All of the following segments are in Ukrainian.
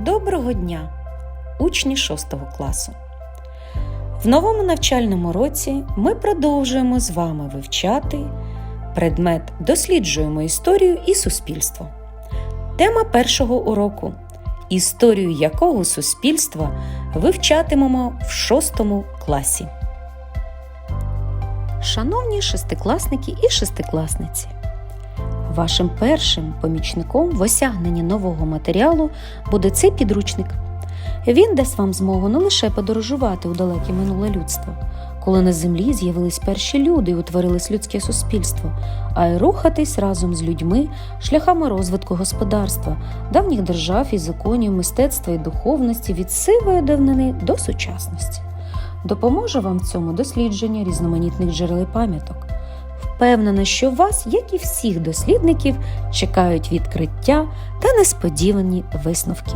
Доброго дня, учні 6 класу. В новому навчальному році ми продовжуємо з вами вивчати предмет Досліджуємо історію і суспільство. Тема першого уроку історію якого суспільства вивчатимемо в 6 класі. Шановні шестикласники і шестикласниці! Вашим першим помічником в осягненні нового матеріалу буде цей підручник. Він дасть вам змогу не лише подорожувати у далеке минуле людство, коли на землі з'явились перші люди і утворилось людське суспільство, а й рухатись разом з людьми шляхами розвитку господарства, давніх держав і законів, мистецтва і духовності від сивої давнини до сучасності. Допоможе вам в цьому дослідження різноманітних джерел пам'яток. Впевнена, що вас, як і всіх дослідників, чекають відкриття та несподівані висновки.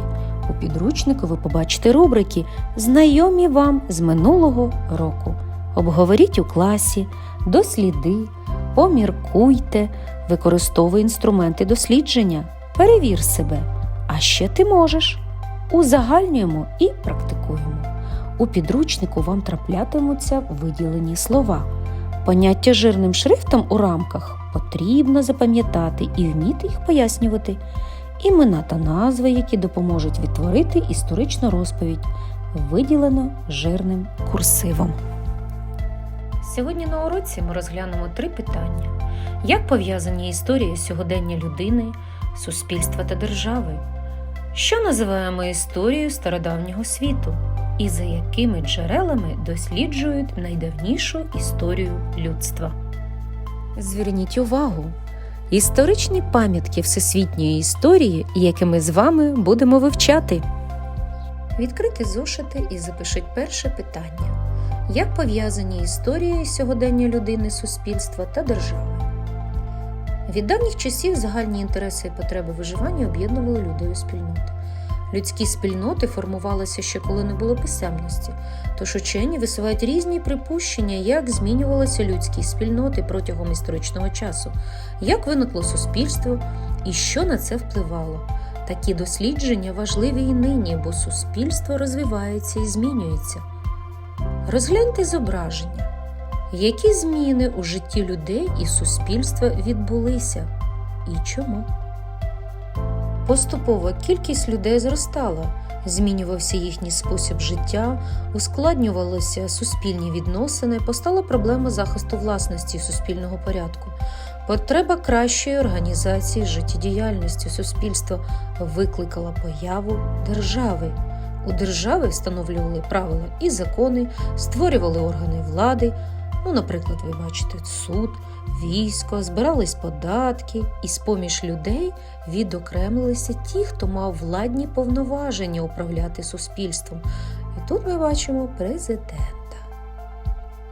У підручнику ви побачите рубрики, знайомі вам з минулого року. Обговоріть у класі, досліди, поміркуйте, використовуй інструменти дослідження, перевір себе. А ще ти можеш. Узагальнюємо і практикуємо. У підручнику вам траплятимуться виділені слова. Поняття жирним шрифтом у рамках потрібно запам'ятати і вміти їх пояснювати. Імена та назви, які допоможуть відтворити історичну розповідь, виділено жирним курсивом. Сьогодні на уроці ми розглянемо три питання: як пов'язані історії сьогодення людини, суспільства та держави, що називаємо історією стародавнього світу, і за якими джерелами досліджують найдавнішу історію людства. Зверніть увагу! Історичні пам'ятки всесвітньої історії, які ми з вами будемо вивчати. Відкрити зошити і запишіть перше питання: як пов'язані історії сьогодення людини, суспільства та держави? Від давніх часів загальні інтереси і потреби виживання об'єднували людей у спільноти. Людські спільноти формувалися ще коли не було писемності, тож учені висувають різні припущення, як змінювалися людські спільноти протягом історичного часу, як виникло суспільство і що на це впливало. Такі дослідження важливі і нині, бо суспільство розвивається і змінюється. Розгляньте зображення, які зміни у житті людей і суспільства відбулися і чому. Поступово кількість людей зростала, змінювався їхній спосіб життя, ускладнювалися суспільні відносини, постала проблема захисту власності суспільного порядку. Потреба кращої організації життєдіяльності суспільства викликала появу держави. У держави встановлювали правила і закони, створювали органи влади. Ну, наприклад, ви бачите суд, військо, збирались податки, і з поміж людей відокремилися ті, хто мав владні повноваження управляти суспільством. І тут ми бачимо президента.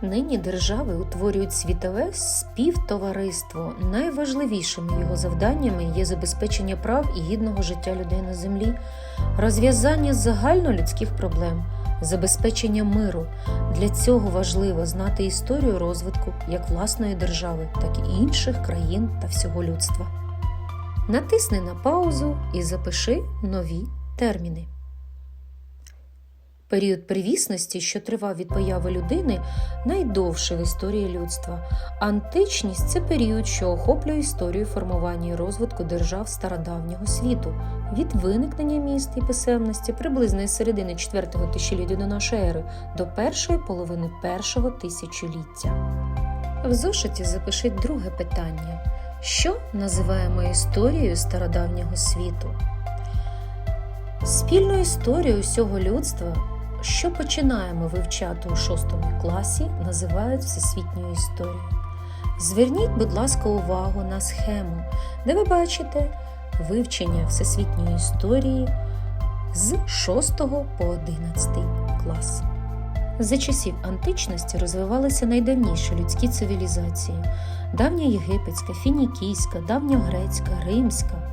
Нині держави утворюють світове співтовариство. Найважливішими його завданнями є забезпечення прав і гідного життя людей на землі, розв'язання загальнолюдських проблем, забезпечення миру. Для цього важливо знати історію розвитку як власної держави, так і інших країн та всього людства. Натисни на паузу і запиши нові терміни. Період привісності, що тривав від появи людини, найдовший в історії людства. Античність це період, що охоплює історію формування і розвитку держав стародавнього світу, від виникнення міст і писемності приблизно із середини 4-го тисячоліття до нашої ери до першої половини першого тисячоліття. В зошиті запишіть друге питання: що називаємо історією стародавнього світу? Спільну історію усього людства що починаємо вивчати у шостому класі, називають всесвітньою історією. Зверніть, будь ласка, увагу на схему, де ви бачите вивчення всесвітньої історії з 6 по 11 клас. За часів античності розвивалися найдавніші людські цивілізації: давня єгипетська, фінікійська, давньогрецька, римська.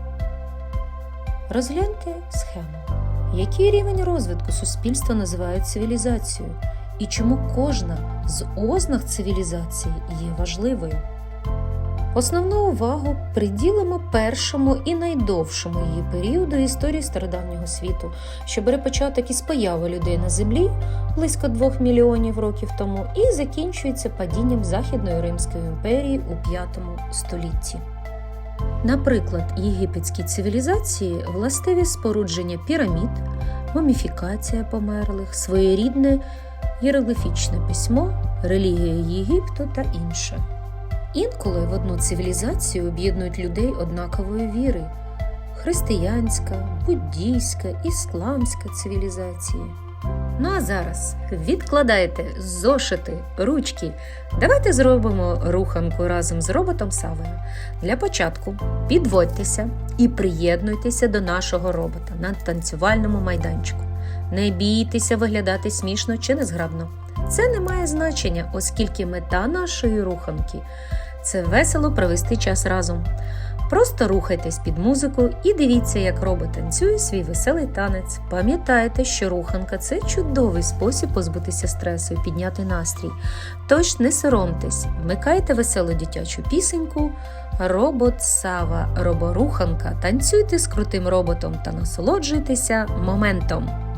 Розгляньте схему. Який рівень розвитку суспільства називають цивілізацією, і чому кожна з ознак цивілізації є важливою? Основну увагу приділимо першому і найдовшому її періоду історії стародавнього світу, що бере початок із появи людей на землі близько двох мільйонів років тому і закінчується падінням Західної Римської імперії у V столітті. Наприклад, єгипетській цивілізації властиві спорудження пірамід, муміфікація померлих, своєрідне іерогліфічне письмо, релігія Єгипту та інше. Інколи в одну цивілізацію об'єднують людей однакової віри християнська, буддійська, ісламська цивілізації. Ну а зараз відкладайте зошити, ручки. Давайте зробимо руханку разом з роботом Савою. Для початку підводьтеся і приєднуйтеся до нашого робота на танцювальному майданчику. Не бійтеся виглядати смішно чи незграбно. Це не має значення, оскільки мета нашої руханки це весело провести час разом. Просто рухайтесь під музику і дивіться, як робот танцює свій веселий танець. Пам'ятайте, що руханка це чудовий спосіб позбутися стресу і підняти настрій. Тож не соромтесь, вмикайте веселу дитячу пісеньку. Робот Сава, роборуханка. Танцюйте з крутим роботом та насолоджуйтеся моментом.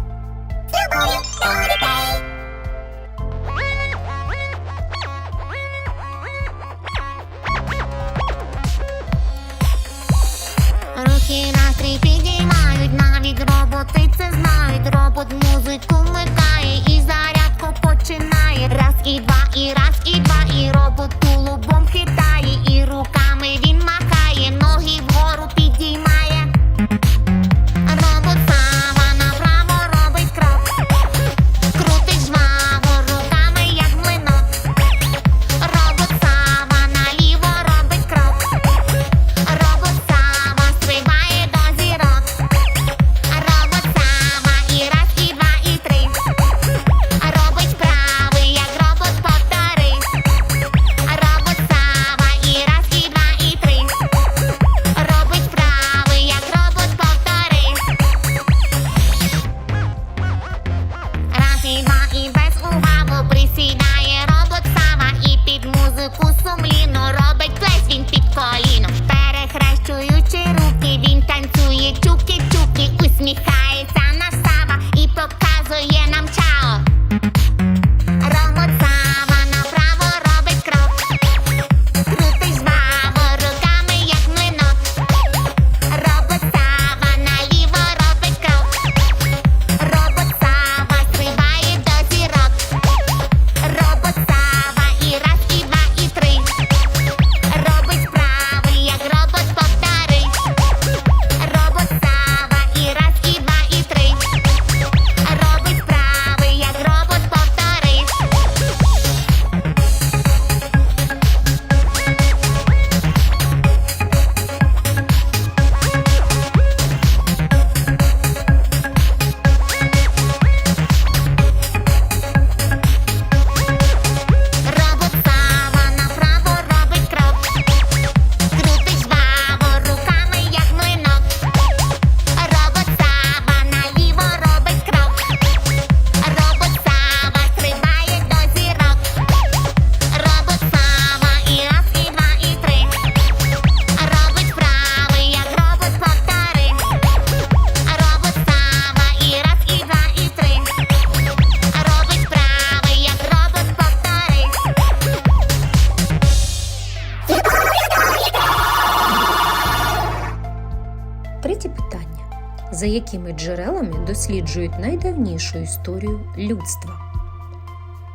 Якими джерелами досліджують найдавнішу історію людства?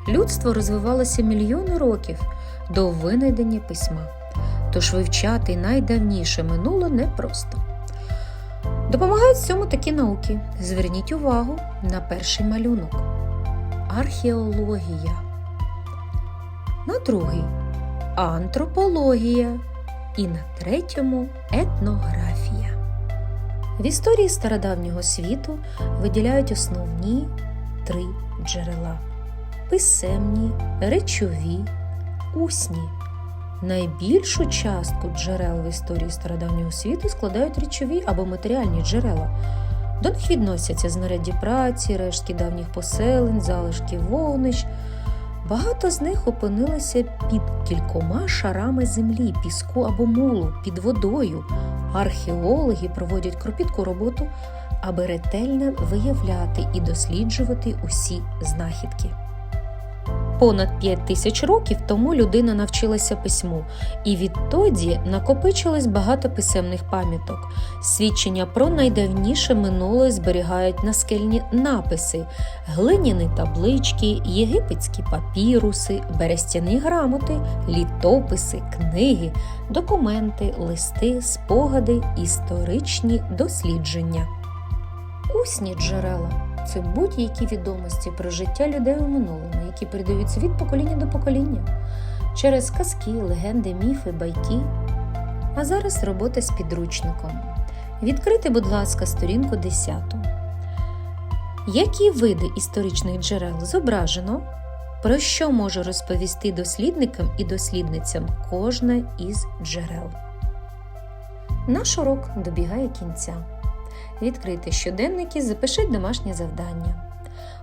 Людство розвивалося мільйони років до винайдення письма, тож вивчати найдавніше минуле непросто. Допомагають в цьому такі науки. Зверніть увагу на перший малюнок археологія. На другий антропологія. І на третьому етнографія. В історії стародавнього світу виділяють основні три джерела: писемні, речові, усні. Найбільшу частку джерел в історії стародавнього світу складають речові або матеріальні джерела. До них відносяться знаряддя праці, рештки давніх поселень, залишки вогнищ, Багато з них опинилися під кількома шарами землі, піску або мулу, під водою. Археологи проводять кропітку роботу, аби ретельно виявляти і досліджувати усі знахідки. Понад 5 тисяч років тому людина навчилася письму, і відтоді накопичилось багато писемних пам'яток. Свідчення про найдавніше минуле зберігають наскельні написи, глиняні таблички, єгипетські папіруси, берестяні грамоти, літописи, книги, документи, листи, спогади, історичні дослідження. Усні джерела це будь-які відомості про життя людей у минулому, які передаються від покоління до покоління через казки, легенди, міфи, байки. А зараз робота з підручником. Відкрити, будь ласка, сторінку 10. Які види історичних джерел зображено? Про що може розповісти дослідникам і дослідницям кожне із джерел? Наш урок добігає кінця. Відкрити щоденники, запишіть домашнє завдання.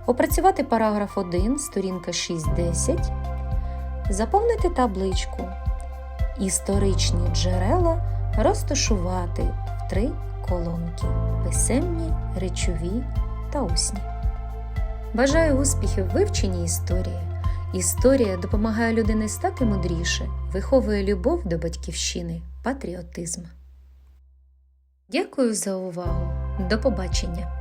Опрацювати параграф 1, сторінка 6.10. Заповнити табличку. Історичні джерела розташувати в три колонки: писемні, речові та усні. Бажаю успіхів в вивченні історії. Історія допомагає людині стати мудріше, виховує любов до батьківщини, патріотизм. Дякую за увагу. До побачення!